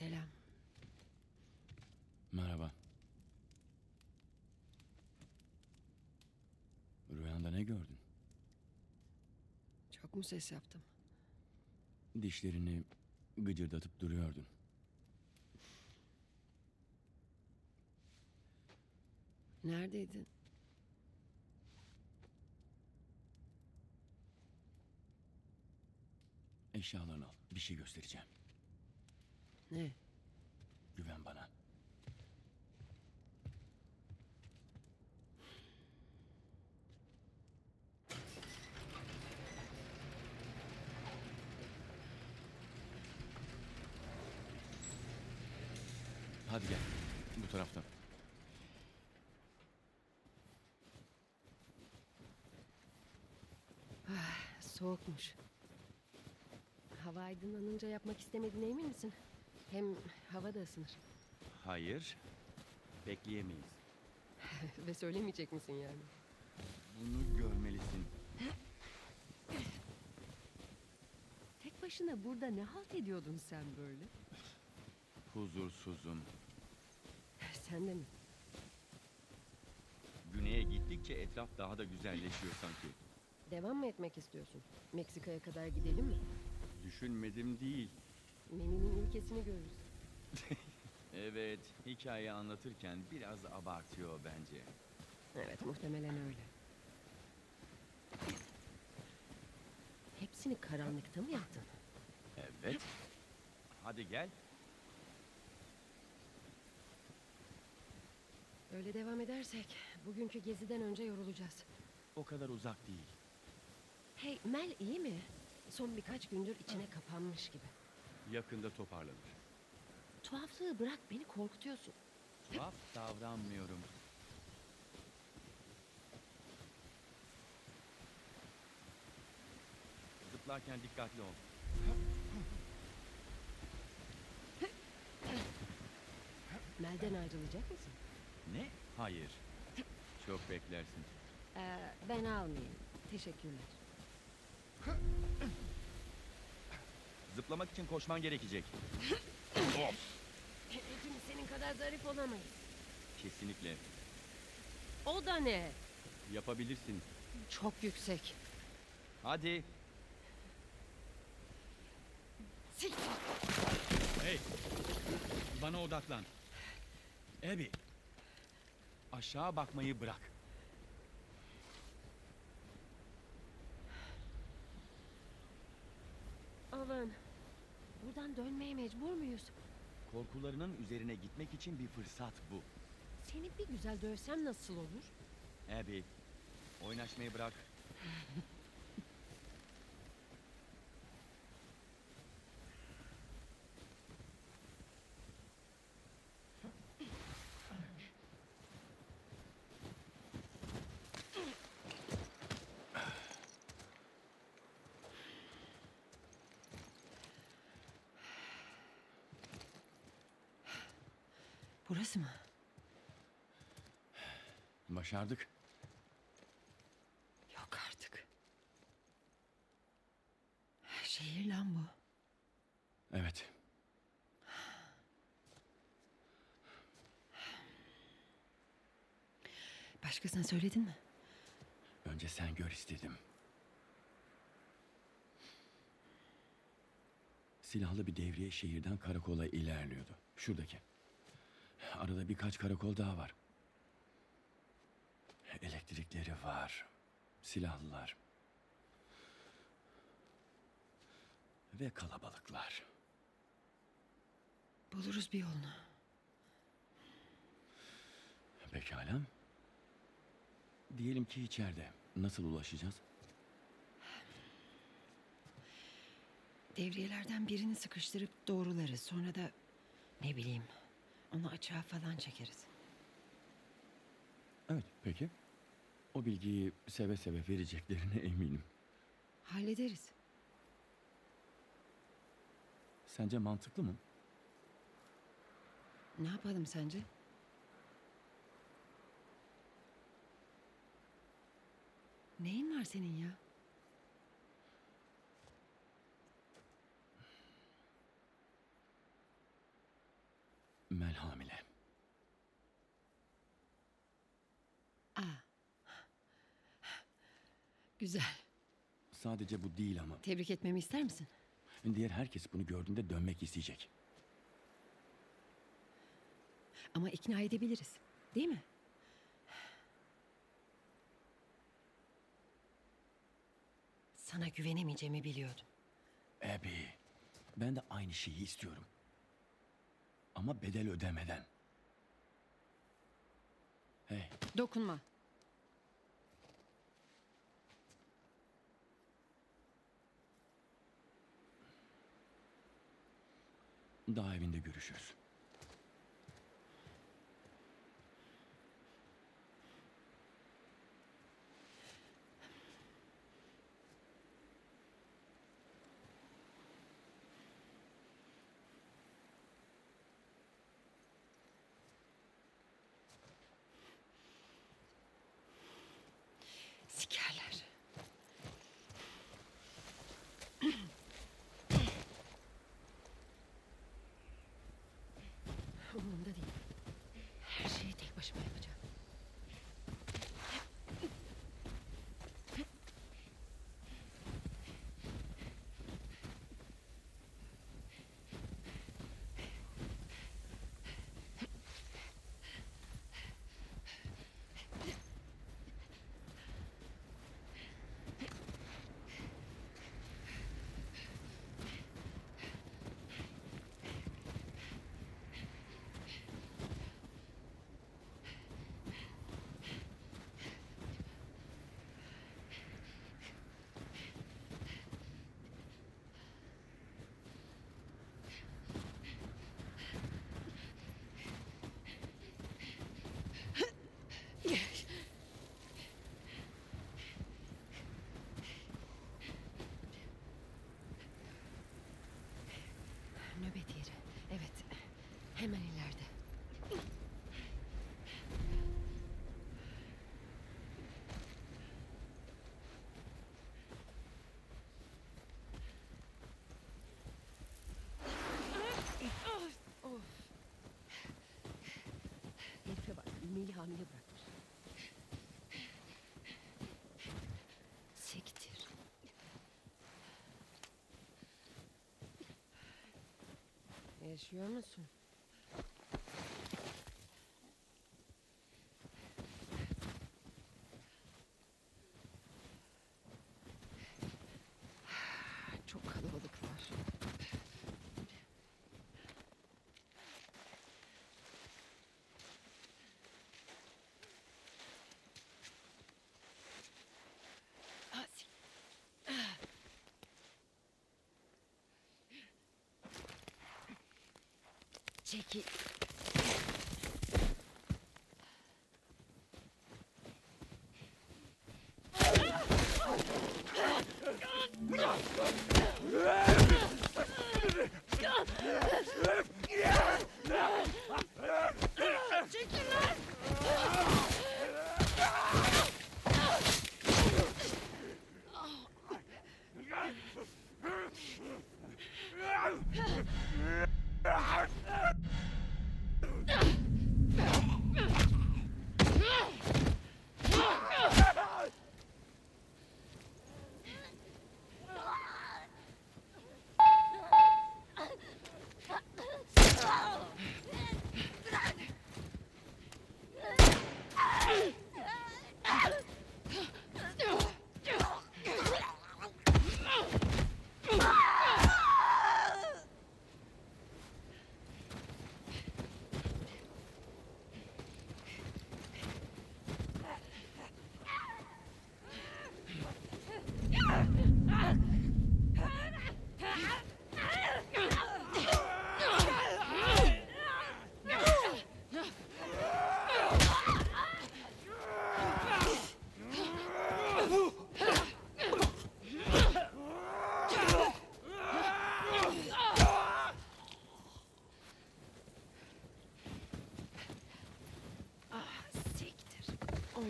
Selam. Merhaba. Rüyanda ne gördün? Çok mu ses yaptım? Dişlerini gıcırdatıp duruyordun. Neredeydin? Eşyalarını al. Bir şey göstereceğim. Ne? Güven bana. Hadi gel. Bu taraftan. Soğukmuş. Hava aydınlanınca yapmak istemediğine emin misin? Hem hava da ısınır. Hayır. Bekleyemeyiz. Ve söylemeyecek misin yani? Bunu görmelisin. Tek başına burada ne halt ediyordun sen böyle? Huzursuzum. Sen de mi? Güneye gittikçe etraf daha da güzelleşiyor sanki. Devam mı etmek istiyorsun? Meksika'ya kadar gidelim mi? Düşünmedim değil. Meninin ülkesini görürüz. Evet, hikaye anlatırken biraz abartıyor bence. Evet muhtemelen öyle. Hepsini karanlıkta mı yaptın? Evet. Hadi gel. Öyle devam edersek bugünkü geziden önce yorulacağız. O kadar uzak değil. Hey Mel iyi mi? Son birkaç gündür içine kapanmış gibi. Yakında toparlanır. Tuhaflığı bırak beni korkutuyorsun. Tuhaf davranmıyorum. Zıplarken dikkatli ol. Mel'den ayrılacak mısın? Ne? Hayır. Çok beklersin. Ee, ben almayayım. Teşekkürler. Zıplamak için koşman gerekecek. Hepimiz senin kadar zarif olamayız. Kesinlikle. O da ne? Yapabilirsin. Çok yüksek. Hadi. Siktir. Hey! Bana odaklan. Abby. Aşağı bakmayı bırak. Alan. Buradan dönmeye mecbur muyuz? Korkularının üzerine gitmek için bir fırsat bu. Seni bir güzel dövsem nasıl olur? Abby, oynaşmayı bırak. Burası mı? Başardık. Yok artık. Şehir lan bu. Evet. Başkasına söyledin mi? Önce sen gör istedim. Silahlı bir devriye şehirden karakola ilerliyordu. Şuradaki. Arada birkaç karakol daha var. Elektrikleri var. Silahlılar. Ve kalabalıklar. Buluruz bir yolunu. Pekala. Diyelim ki içeride. Nasıl ulaşacağız? Devriyelerden birini sıkıştırıp doğrularız. Sonra da ne bileyim onu açığa falan çekeriz. Evet, peki. O bilgiyi seve seve vereceklerine eminim. Hallederiz. Sence mantıklı mı? Ne yapalım sence? Neyin var senin ya? Mel hamile. Aa. Güzel. Sadece bu değil ama. Tebrik etmemi ister misin? Diğer herkes bunu gördüğünde dönmek isteyecek. Ama ikna edebiliriz. Değil mi? Sana güvenemeyeceğimi biliyordum. Abby, ben de aynı şeyi istiyorum. Ama bedel ödemeden. Hey, Dokunma. daha evinde görüşürüz. Sikerler. Umurumda değil. Her şeyi tek başıma yapacağım. Nöbet yeri. Evet. Hemen ileride. Herife bak. Melih hamile bırakmış. Sektir. Yaşıyor musun? Çok kalabalıklar. Ah, si- Ah. Çekil. Ah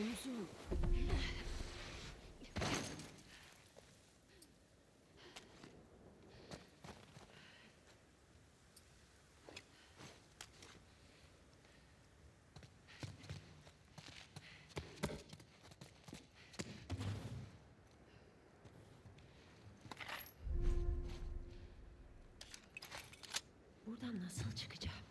musun? Buradan nasıl çıkacağım?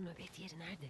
Şu nöbet yeri nerede?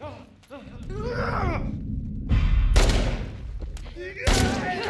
으아! 으아! 으아!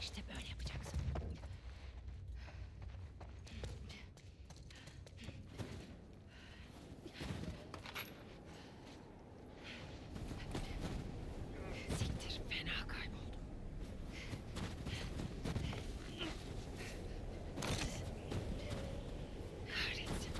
İşte böyle yapacaksın. Siktir, fena kayboldum. Kahretsin.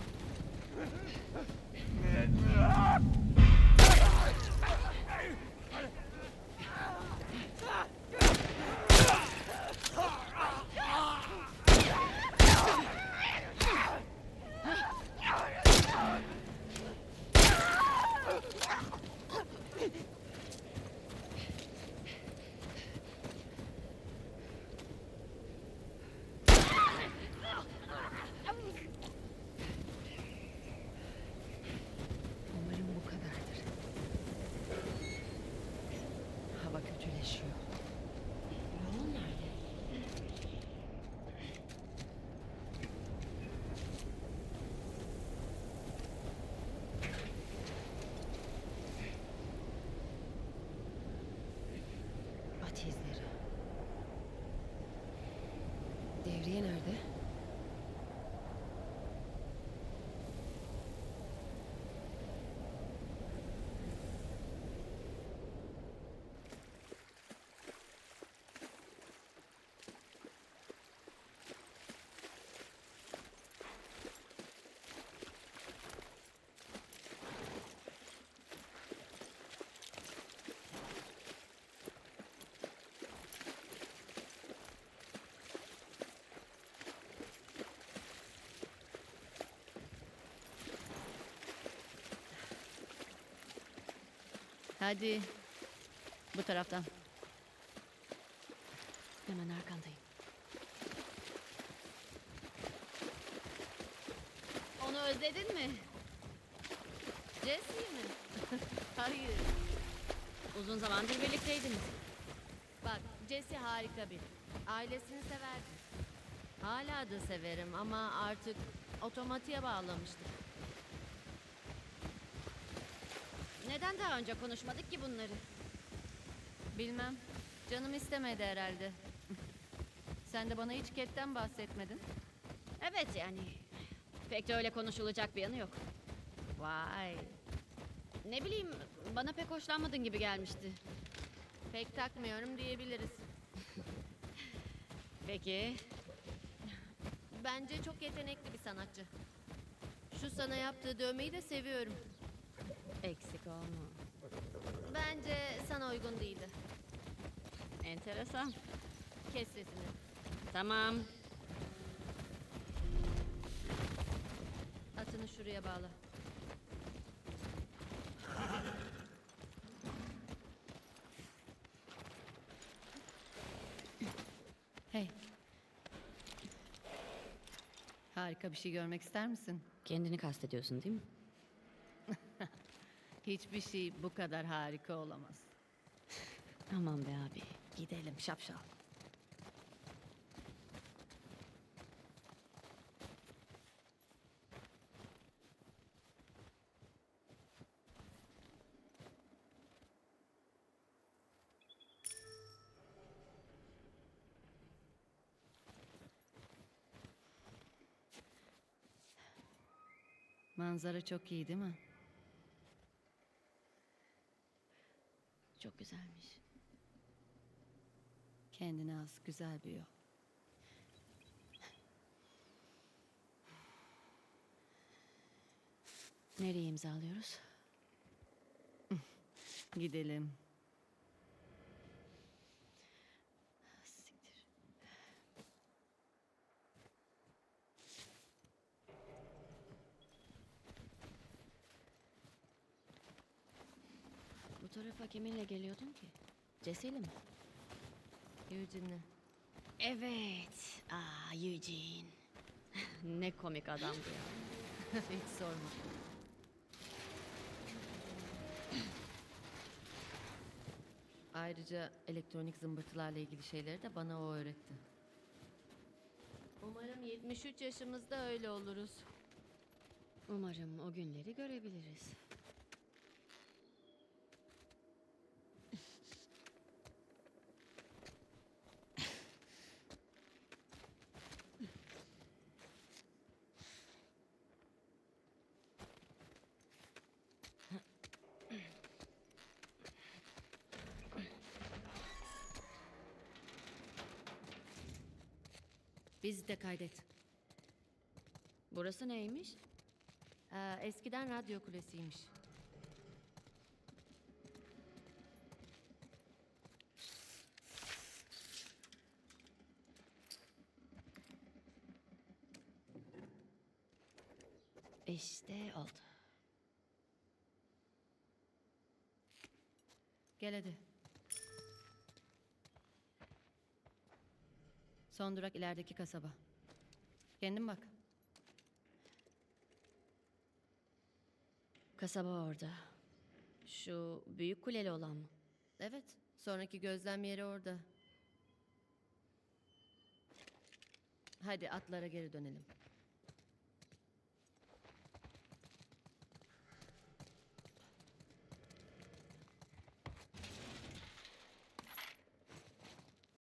Umarım bu kadardır. Hava kötüleşiyor. Yol nerede? At izleri. Devriye nerede? Hadi. Bu taraftan. Hemen arkandayım. Özledin mi? Jesse'yi mi? Hayır. Uzun zamandır birlikteydiniz. Bak Jesse harika biri. Ailesini severdi. Hala da severim ama artık otomatiğe bağlamıştık. Neden daha önce konuşmadık ki bunları? Bilmem. Canım istemedi herhalde. Sen de bana hiç Cat'ten bahsetmedin. Evet yani. Pek de öyle konuşulacak bir yanı yok. Vay. Ne bileyim bana pek hoşlanmadın gibi gelmişti. Pek takmıyorum diyebiliriz. Peki. Bence çok yetenekli bir sanatçı. Şu sana yaptığı dövmeyi de seviyorum. Eksik olma. Bence sana uygun değildi. Enteresan. Kes sesini. Tamam. Atını şuraya bağla. Hey. Harika bir şey görmek ister misin? Kendini kastediyorsun değil mi? Hiçbir şey bu kadar harika olamaz. Aman be abi. Gidelim şapşal. Manzara çok iyi değil mi? Çok güzelmiş. Kendine az güzel bir yol. Nereye imzalıyoruz? Gidelim. Tarafa kiminle geliyordun ki? Jesse'yle mi? Eugene'le. Evet. Aa Eugene. ne komik adamdı ya. Hiç sorma. Ayrıca elektronik zımbırtılarla ilgili şeyleri de bana o öğretti. Umarım 73 yaşımızda öyle oluruz. Umarım o günleri görebiliriz. Bizi de kaydet. Burası neymiş? Ee, eskiden radyo kulesiymiş. İşte oldu. Gel hadi. Son durak ilerideki kasaba. Kendin bak. Kasaba orada. Şu büyük kuleli olan mı? Evet, sonraki gözlem yeri orada. Hadi atlara geri dönelim.